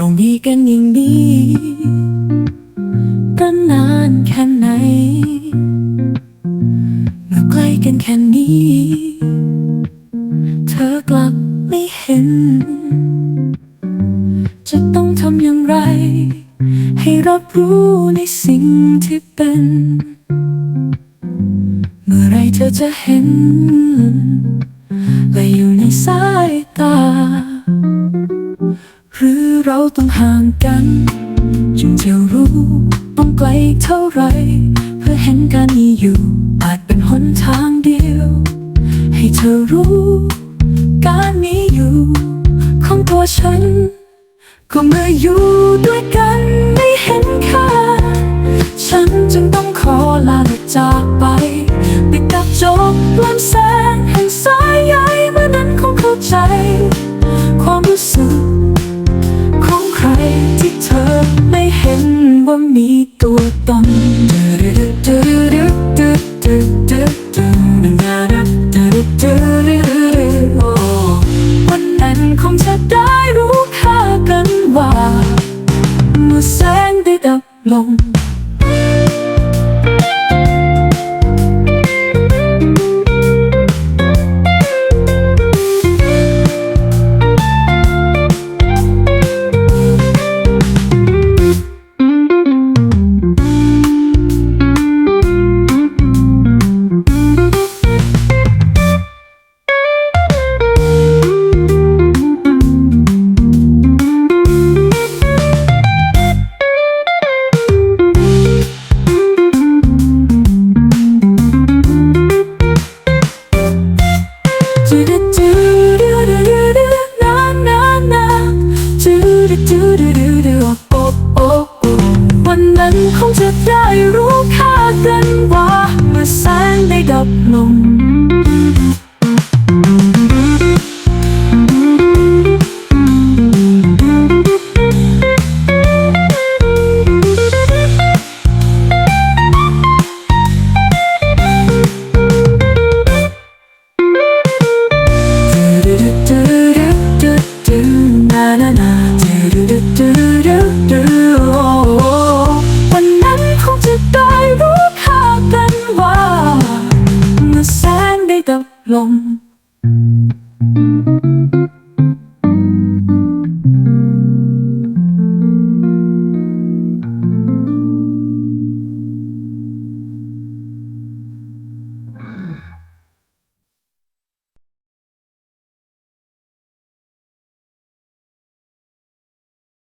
เรามีกันอย่างนี้ตั้งนานแค่ไหนเมื่อใกล้กันแค่นี้ เธอกลับไม่เห็น จะต้องทำอย่างไร ให้รับรู้ในสิ่งที่เป็น เมื่อไรเธอจะเห็นและอยู่ในสาย หรือเราต้องห่างกัน จึงจะรู้ต้องไกลเท่าไร เพื่อเห็นการมีอยู่ อาจเป็นหนทางเดียว ให้เธอรู้ การมีอยู่ ของตัวฉัน ก็เมื่ออยู่ด้วยกัน เมื่อแจะได้รู้ค่ากันว่าเมื่อแสงได้ดับลงวั ว่